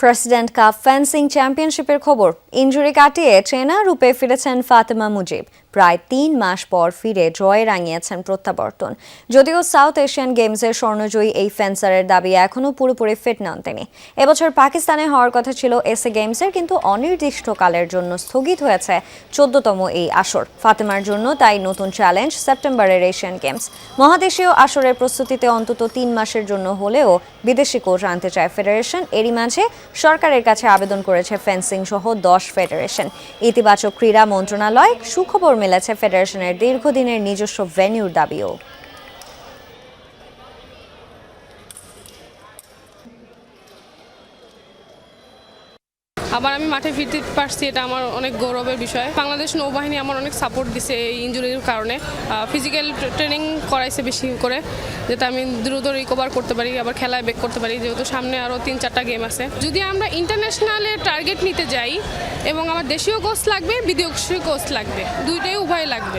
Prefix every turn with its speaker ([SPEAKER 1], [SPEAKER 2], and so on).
[SPEAKER 1] President cup fencing চ্যাম্পিয়নশিপের খবর। Injury কাটিয়ে ট্রেনার রূপে ফিরেছেন ফাতেমা মুজিব। প্রায় তিন মাস পর ফিরে জয়ে রাঙিয়েছেন প্রত্যাবর্তন। যদিও সাউথ এশিয়ান গেমসের স্বর্ণজয়ী এই ফেন্সারের দাবি এখনও পুরোপুরি ফিট নন তিনি। এবছর পাকিস্তানে হওয়ার কথা ছিল এসএ গেমসের, কিন্তু অনির্দিষ্টকালের জন্য স্থগিত হয়েছে চোদ্দতম এই আসর। ফাতেমার জন্য তাই নতুন চ্যালেঞ্জ সেপ্টেম্বরের এশিয়ান গেমস। মহাদেশীয় আসরের প্রস্তুতিতে অন্তত তিন মাসের জন্য হলেও বিদেশি কোচ আনতে চায় ফেডারেশন। এরই মাঝে সরকারের কাছে আবেদন করেছে ফেন্সিং সহ দশ ফেডারেশন। ইতিবাচক ক্রীড়া মন্ত্রণালয় সুখবর মিলেছে ফেডারেশনের দীর্ঘদিনের নিজস্ব ভেন্যুর দাবিও।
[SPEAKER 2] আবার আমি মাঠে ফিরতে পারছি, এটা আমার অনেক গৌরবের বিষয়। বাংলাদেশ নৌবাহিনী আমার অনেক সাপোর্ট দিছে এই ইঞ্জুরির কারণে। ফিজিক্যাল ট্রেনিং করাইছে বেশি করে, যাতে আমি দ্রুত রিকভার করতে পারি, আবার খেলায় বেক করতে পারি, যেহেতু সামনে আরও তিন চারটা গেম আছে। যদি আমরা ইন্টারন্যাশনালে টার্গেট নিতে যাই, এবং আমার দেশীয় কোচ লাগবে, বিদেশীয় কোচ লাগবে, দুইটাই উভয় লাগবে।